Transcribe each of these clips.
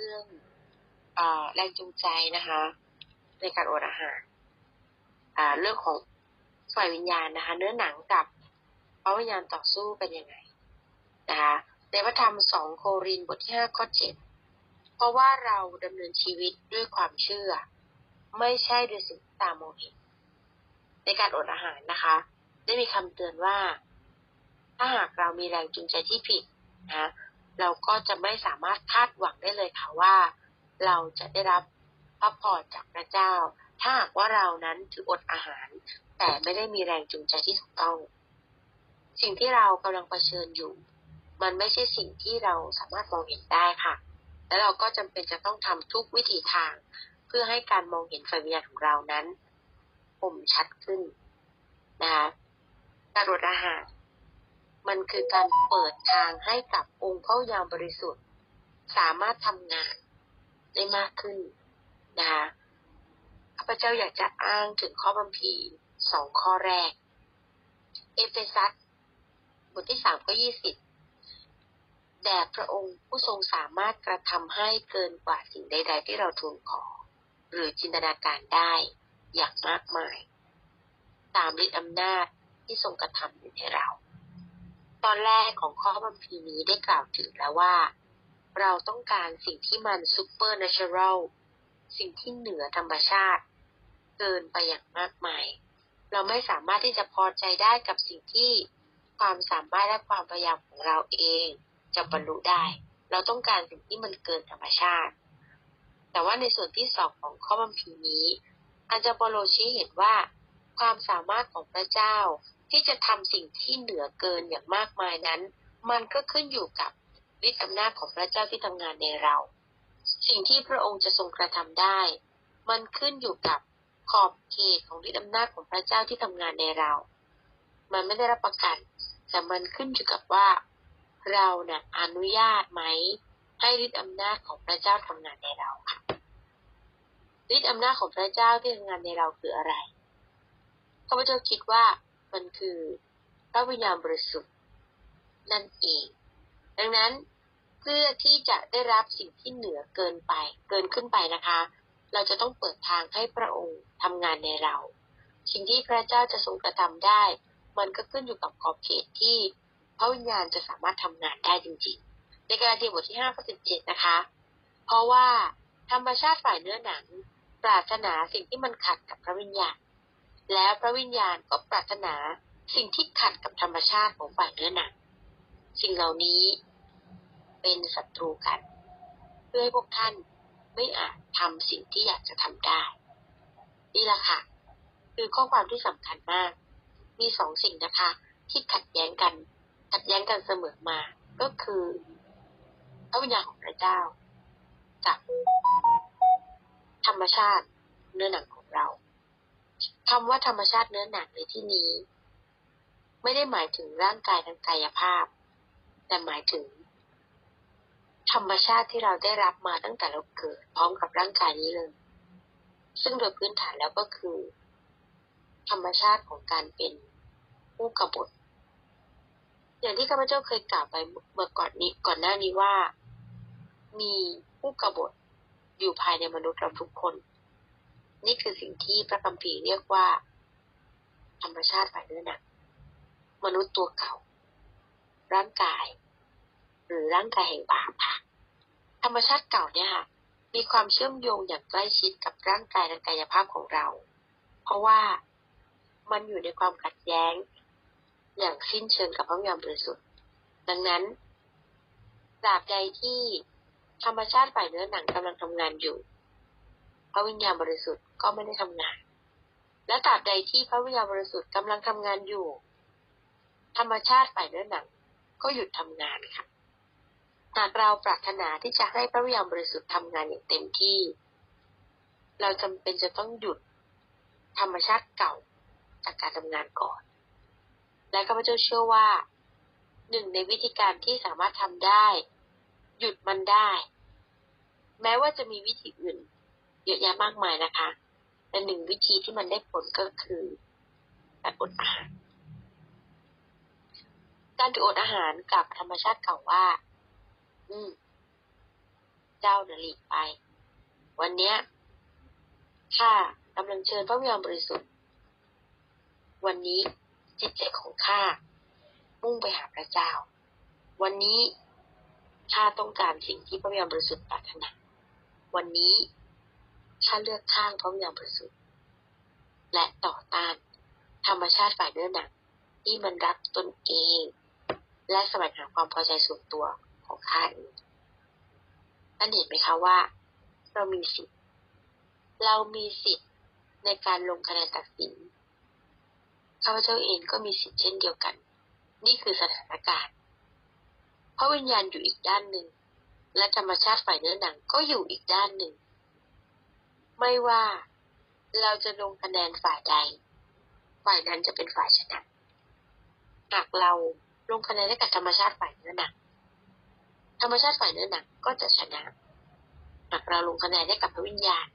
เรื่องอแรงจูงใจนะคะ ในการอดอาหารเรื่องของฝ่ายวิญญาณนะคะ เนื้อหนังกับพระวิญญาณต่อสู้เป็นยังไงนะคะในพระธรรมสองโครินบทที่ห้าข้อเจ็ดเพราะว่าเราดำเนินชีวิตด้วยความเชื่อ ไม่ใช่ด้วยสิ่งตามองเห็นในการอดอาหารนะคะ ได้มีคำเตือนว่า ถ้าหากเรามีแรงจูงใจที่ผิดนะ เราก็จะไม่สามารถคาดหวังได้เลยค่ะว่า เราจะได้รับพระพรจากพระเจ้า ถ้าหากว่าเรานั้นถืออดอาหาร แต่ไม่ได้มีแรงจูงใจที่ถูกต้อง สิ่งที่เรากำลังเผชิญอยู่ มันไม่ใช่สิ่งที่เราสามารถมองเห็นได้ค่ะ แล้วเราก็จำเป็นจะต้องทำทุกวิถีทาง เพื่อให้การมองเห็นไฟวิญญาณของเรานั้นคมชัดขึ้นนะคะการอดอาหาร มันคือการเปิดทางให้กับองค์เข้ายามบริสุทธิ์ สามารถทำงานได้มากขึ้นนะคะข้าพเจ้าอยากจะอ้างถึงข้อบัมพีสองข้อแรก เอเฟซัสบทที่สามข้อยี่สิบแด่พระองค์ผู้ทรงสามารถกระทำให้เกินกว่าสิ่งใด ๆ ที่เราทูลขอ หรือจินตนาการได้อย่างมากมาย ตามฤทธิอำนาจที่ทรงกระทำอยู่ในเรา ตอนแรกของข้อบัมพีนี้ได้กล่าวถึงแล้วว่า เราต้องการสิ่งที่มันซูเปอร์เนเชอรัลสิ่งที่เหนือธรรมชาติ เกินไปอย่างมากมาย เราไม่สามารถที่จะพอใจได้กับสิ่งที่ความสามารถและความพยายามของเราเอง จะบรรลุได้ เราต้องการสิ่งที่มันเกินธรรมชาติ แต่ว่าในส่วนที่สองของข้อบัมพีนี้อาจารย์โปโลชี้เห็นว่า ความสามารถของพระเจ้า ที่จะทำสิ่งที่เหนือเกินอย่างมากมายนั้น มันก็ขึ้นอยู่กับฤทธิอำนาจของพระเจ้าที่ทำงานในเรา สิ่งที่พระองค์จะทรงกระทำได้ มันขึ้นอยู่กับขอบเขตของฤทธิอำนาจของพระเจ้าที่ทำงานในเรา มันไม่ได้รับประกัน แต่มันขึ้นอยู่กับว่า เราเนี่ยอนุญาตไหมให้ฤทธิอำนาจของพระเจ้าทำงานในเราค่ะฤทธิอำนาจของพระเจ้าที่ทำงานในเราคืออะไร ข้าพเจ้าคิดว่า มันคือพระวิญญาณบริสุทธิ์นั่นเอง ดังนั้นเพื่อที่จะได้รับสิ่งที่เหนือเกินไป เกินขึ้นไปนะคะ เราจะต้องเปิดทางให้พระองค์ทำงานในเรา สิ่งที่พระเจ้าจะทรงกระทำได้ มันก็ขึ้นอยู่กับขอบเขตที่พระวิญญาณจะสามารถทำงานได้จริงๆ ในกาลาเทียบทที่ห้าข้อสิบเจ็ดนะคะ เพราะว่าธรรมชาติฝ่ายเนื้อหนัง ปรารถนาสิ่งที่มันขัดกับพระวิญญาณ แล้วพระวิญญาณก็ปรารถนาสิ่งที่ขัดกับธรรมชาติของฝ่ายเนื้อหนังสิ่งเหล่านี้เป็นศัตรูกัน เพื่อให้พวกท่านไม่อาจทำสิ่งที่อยากจะทำได้ นี่แหละค่ะ คือข้อความที่สำคัญมาก มีสองสิ่งนะคะ ที่ขัดแย้งกัน ขัดแย้งกันเสมอมา ก็คือพระวิญญาณของพระเจ้ากับธรรมชาติเนื้อหนังของเรา คำว่าธรรมชาติเนื้อหนังในที่นี้ ไม่ได้หมายถึงร่างกายทางกายภาพ แต่หมายถึง ธรรมชาติที่เราได้รับมาตั้งแต่เราเกิดพร้อมกับร่างกายนี้เลย ซึ่งโดยพื้นฐานแล้วก็คือ ธรรมชาติของการเป็นผู้กบฏอย่างที่ข้าพเจ้าเคยกล่าวไปเมื่อก่อนนี้ก่อนหน้านี้ว่า มีผู้กบฏอยู่ภายในมนุษย์เราทุกคน นี่คือสิ่งที่พระคัมภีร์เรียกว่า ธรรมชาติฝ่ายเนื้อหนังมนุษย์ตัวเก่า ร่างกาย หรือร่างกายแห่งบาปค่ะ ธรรมชาติเก่าเนี่ยค่ะมีความเชื่อมโยงอย่างใกล้ชิดกับร่างกายทางกายภาพของเรา เพราะว่ามันอยู่ในความขัดแย้ง อย่างสิ้นเชิงกับพระวิญญาณบริสุทธิ์ ดังนั้นตราบใดที่ธรรมชาติฝ่ายเนื้อหนังกำลังทำงานอยู่ พระวิญญาณบริสุทธิ์ก็ไม่ได้ทำงาน และตราบใดที่พระวิญญาณบริสุทธิ์กำลังทำงานอยู่ ธรรมชาติฝ่ายเนื้อหนังก็หยุดทำงานค่ะหากเราปรารถนาที่จะให้พระวิญญาณบริสุทธิ์ทำงานอย่างเต็มที่ เราจำเป็นจะต้องหยุดธรรมชาติเก่าจากการทำงานก่อน และข้าพเจ้าเชื่อว่าหนึ่งในวิธีการที่สามารถทำได้ หยุดมันได้ แม้ว่าจะมีวิธีอื่น เยอะแยะมากมายนะคะแต่หนึ่งวิธีที่มันได้ผลก็คือการอดอาหาร การถืออดอาหารกับธรรมชาติเก่าว่า อืม เจ้าน่ะหลีกไป วันเนี้ยข้ากำลังเชิญพระวิญญาณบริสุทธิ์ วันนี้จิตใจของข้ามุ่งไปหาพระเจ้า วันนี้ข้าต้องการสิ่งที่พระวิญญาณบริสุทธิ์ปรารถนา วันนี้ ข้าเลือกข้างพระวิญญาณบริสุทธิ์และต่อต้าน ธรรมชาติฝ่ายเนื้อหนังที่มันรักตนเอง และแสวงหาความพอใจส่วนตัวของข้าเองนั่นเห็นไหมคะว่า เรามีสิทธิ์ เรามีสิทธิ์ในการลงคะแนนตัดสินข้าพเจ้าเองก็มีสิทธิ์เช่นเดียวกัน นี่คือสถานการณ์เพราะวิญญาณอยู่อีกด้านหนึ่ง และธรรมชาติฝ่ายเนื้อหนังก็อยู่อีกด้านหนึ่ง ไม่ว่าเราจะลงคะแนนฝ่ายใด ฝ่ายนั้นจะเป็นฝ่ายชนะ หากเราลงคะแนนให้กับธรรมชาติฝ่ายเนื้อหนังธรรมชาติฝ่ายเนื้อหนังก็จะชนะ หากเราลงคะแนนให้กับพระวิญญาณ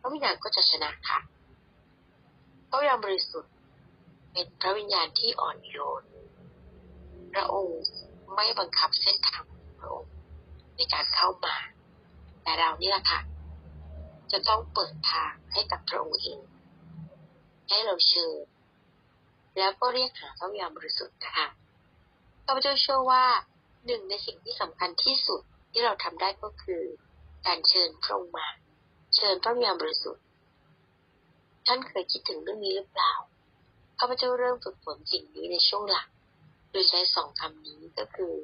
พระวิญญาณก็จะชนะค่ะพระวิญญาณบริสุทธิ์เป็นพระวิญญาณที่อ่อนโยน พระองค์ไม่บังคับเส้นทางของพระองค์ในการเข้ามา แต่เรานี่แหละค่ะ จะต้องเปิดทางให้กับพระองค์เอง ให้เราเชิญแล้วก็เรียกหาพระวิญญาณบริสุทธิ์นะคะข้าพเจ้าเชื่อว่าหนึ่งในสิ่งที่สำคัญที่สุดที่เราทำได้ก็คือ การเชิญพระองค์มา เชิญพระวิญญาณบริสุทธิ์ ท่านเคยคิดถึงเรื่องนี้หรือเปล่าข้าพเจ้าเริ่มฝึกฝนสิ่งนี้ในช่วงหลังโดยใช้สองคำนี้ก็คือ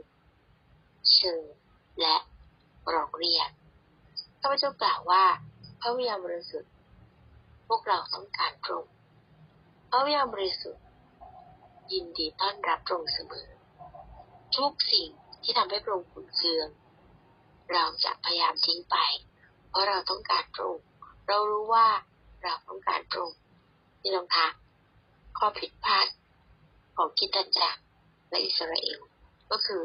เชิญและร้องเรียกข้าพเจ้ากล่าวว่า พระวิญญาณบริสุทธิ์ พวกเราต้องการพรงพระวิญญาณบริสุทธิ์ ยินดีต้อนรับพรงเสมอ ทุกสิ่งที่ทำให้พระองค์ขุ่นเคือง เราจะพยายามทิ้งไป เพราะเราต้องการพรง เรารู้ว่าเราต้องการพรงนี่ลองคะข้อผิดพลาดของคิตันจักรและอิสราเอลก็คือ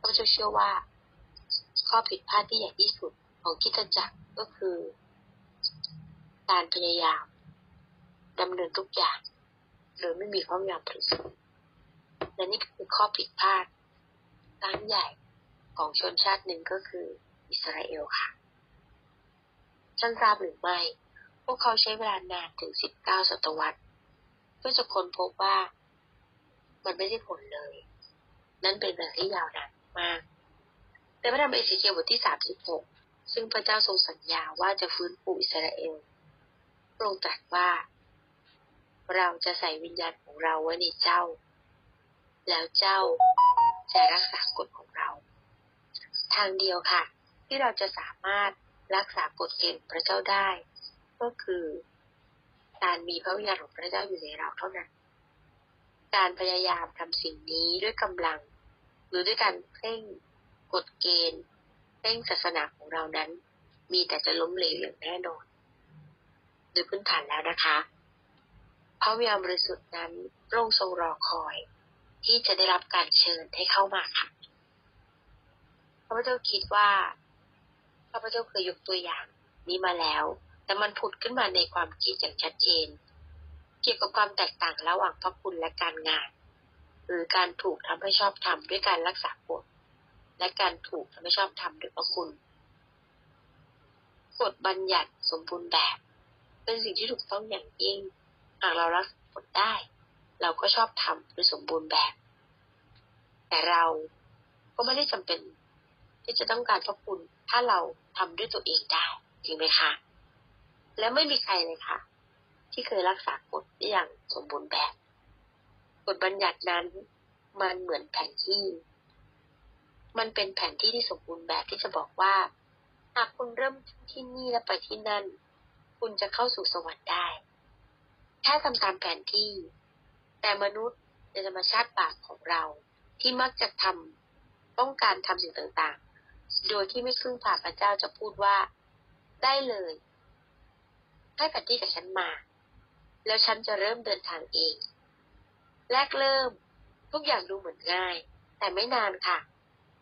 พระเจ้าเชื่อว่า ข้อผิดพลาดที่ใหญ่ที่สุดของคิตจักร ก็คือ การพยายามดำเนินทุกอย่างโดยไม่มีความยอมบริสุทธิ์และนี่คือข้อผิดพลาดครั้งใหญ่ของชนชาติหนึ่งก็คืออิสราเอลค่ะท่านทราบหรือไม่ พวกเขาใช้เวลานานถึง 19 ศตวรรษเพื่อจะค้นพบว่า มันไม่ได้ผลเลย นั่นเป็นเวลาที่ยาวนานมากแต่พระธรรมเอเสเคียบทที่ 36 ซึ่งพระเจ้าทรงสัญญาว่าจะฟื้นฟูอิสราเอลพระองค์ตรัสว่า เราจะใส่วิญญาณของเราไว้ในเจ้า แล้วเจ้าจะรักษากฎของเรา ทางเดียวค่ะ ที่เราจะสามารถรักษากฎเกณฑ์พระเจ้าได้ ก็คือการมีพระวิญญาณของพระเจ้าอยู่ในเราเท่านั้น การพยายามทำสิ่งนี้ด้วยกำลัง หรือด้วยการเพ่งกฎเกณฑ์ เพ่งศาสนาของเรานั้น มีแต่จะล้มเหลวอย่างแน่นอนโดยพื้นฐานแล้วนะคะพระวิญญาณบริสุทธิ์นั้นพระองค์ทรงรอคอย ที่จะได้รับการเชิญให้เข้ามาค่ะข้าพเจ้าคิดว่าข้าพเจ้าเคยยกตัวอย่างนี้มาแล้ว แต่มันผุดขึ้นมาในความคิดอย่างชัดเจน เกี่ยวกับความแตกต่างระหว่างพระคุณและการงาน หรือการถูกทำให้ชอบทำด้วยการรักษากฎ และการถูกทำให้ชอบทำด้วยพระคุณกฎบัญญัติสมบูรณ์แบบ เป็นสิ่งที่ถูกต้องอย่างยิ่งหากเรารักกฎได้ เราก็ชอบทำโดยสมบูรณ์แบบ แต่เราก็ไม่ได้จำเป็น ที่จะต้องการพระคุณถ้าเราทำด้วยตัวเองได้จริงไหมคะและไม่มีใครเลยค่ะ ที่เคยรักษากฎได้อย่างสมบูรณ์แบบ กฎบัญญัตินั้นมันเหมือนแผนที่ มันเป็นแผนที่ที่สมบูรณ์แบบที่จะบอกว่า หากคุณเริ่มที่นี่แล้วไปที่นั่น คุณจะเข้าสู่สวรรค์ได้แค่ทำตามแผนที่ แต่มนุษย์ในธรรมชาติบาปของเราที่มักจะทำต้องการทำสิ่งต่างๆ โดยที่ไม่พึ่งพาพระเจ้าจะพูดว่า ได้เลย ให้แผนที่กับฉันมา แล้วฉันจะเริ่มเดินทางเอง แรกเริ่ม ทุกอย่างดูเหมือนง่าย แต่ไม่นานค่ะ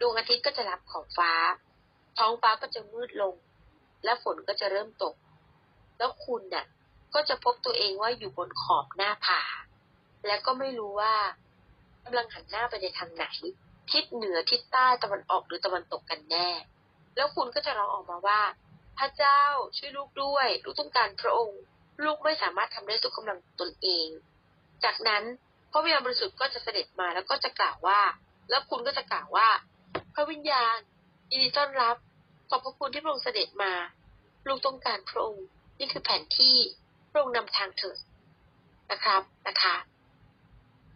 ดวงอาทิตย์ก็จะรับขอบฟ้า ท้องฟ้าก็จะมืดลง และฝนก็จะเริ่มตก แล้วคุณน่ะ ก็จะพบตัวเองว่าอยู่บนขอบหน้าผา และก็ไม่รู้ว่ากำลังหันหน้าไปในทางไหน ทิศเหนือทิศใต้ตะวันออกหรือตะวันตกกันแน่ แล้วคุณก็จะร้องออกมาว่า พระเจ้าช่วยลูกด้วย ลูกต้องการพระองค์ ลูกไม่สามารถทำได้ทุกกำลังตนเอง จากนั้นพระวิญญาณบริสุทธิ์ก็จะเสด็จมาแล้วก็จะกล่าวว่า แล้วคุณก็จะกล่าวว่า ระวิญญาณยินดีต้อนรับ ขอบพระคุณที่พระองค์เสด็จมา ลูกต้องการพระองค์ นี่คือแผนที่พระองค์นำทางเถิดนะครับนะคะ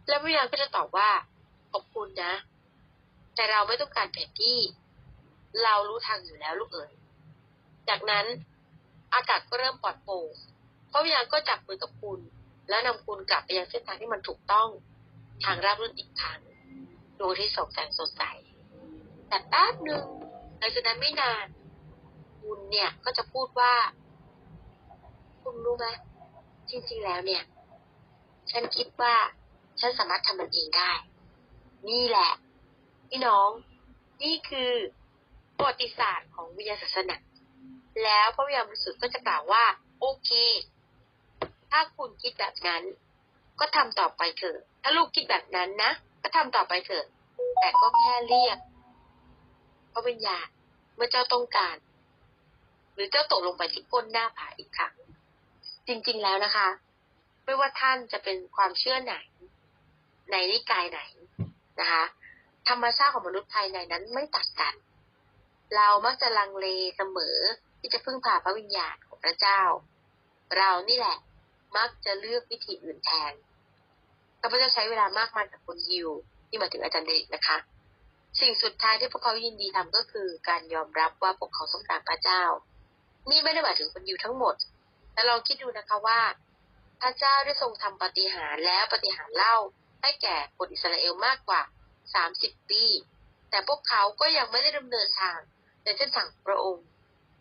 แล้ววิญญาณก็จะตอบว่า ขอบคุณนะ แต่เราไม่ต้องการแผนที่ เรารู้ทางอยู่แล้วลูกเอ๋ยจากนั้นอากาศก็เริ่มปลอดโปร่งพระวิญญาณก็จับมือกับคุณ และนำคุณกลับไปยังเส้นทางที่มันถูกต้อง ทางราบรื่นอีกครั้งดวงที่สองแสงสดใส แต่แป๊บหนึ่งหลังจากนั้นไม่นานคุณเนี่ยก็จะพูดว่า คุณรู้ไหมจริงๆแล้วเนี่ย ฉันคิดว่า ฉันสามารถทำมันเองได้ นี่แหละ พี่น้อง นี่คือประวัติศาสตร์ของวิทยาศาสนาแล้วพระวิญญาณบริสุทธิ์ก็จะกล่าวว่า โอเค ถ้าคุณคิดแบบนั้น ก็ทำต่อไปเถอะ ถ้าลูกคิดแบบนั้นนะ ก็ทำต่อไปเถอะ แต่ก็แค่เรียก พระวิญญาณเมื่อเจ้าต้องการ หรือเจ้าตกลงไปที่ก้นหน้าผาอีกครั้ง จริงๆแล้วนะคะ ไม่ว่าท่านจะเป็นความเชื่อไหน ในนิกายไหนนะคะ ธรรมชาติของมนุษย์ภายในนั้นไม่ตัดกัน เรามักจะลังเลเสมอที่จะพึ่งพาพระวิญญาณของพระเจ้า เรานี่แหละมักจะเลือกวิธีอื่นแทนข้าพเจ้าใช้เวลามากมายกับคนยิวที่มาถึงอาจารย์เด็กนะคะ สิ่งสุดท้ายที่พวกเขายินดีทำก็คือ การยอมรับว่าพวกเขาต้องการพระเจ้า นี่ไม่ได้หมายถึงคนยิวทั้งหมด แต่ลองคิดดูนะคะว่า พระเจ้าได้ทรงทำปฏิหารแล้วปฏิหารเล่าให้แก่คนอิสราเอลมากกว่า 30 ปี แต่พวกเขาก็ยังไม่ได้ดำเนินทางในเส้นทางของพระองค์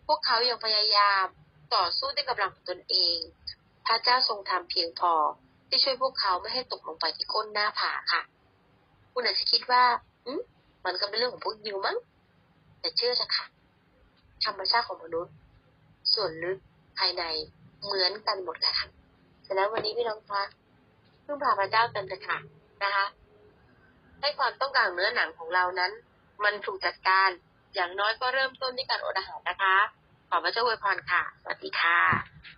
พวกเขายังพยายามต่อสู้ด้วยกำลังของตนเอง พระเจ้าทรงทำเพียงพอที่ช่วยพวกเขาไม่ให้ตกลงไปที่ก้นหน้าผาค่ะ คุณอาจจะคิดว่าอืม มันก็เป็นเรื่องของพวกยิวมั้งแต่เชื่อเถอะค่ะ ธรรมชาติของมนุษย์ ส่วนลึกภายในเหมือนกันหมดเลยค่ะฉะนั้นวันนี้พี่น้องคะพึ่งพาพระเจ้ากันเถอะค่ะนะคะ ให้ความต้องการเนื้อหนังของเรานั้น มันถูกจัดการอย่างน้อยก็เริ่มต้นที่การอดอาหารนะคะ ขอพระเจ้าอวยพรค่ะ สวัสดีค่ะ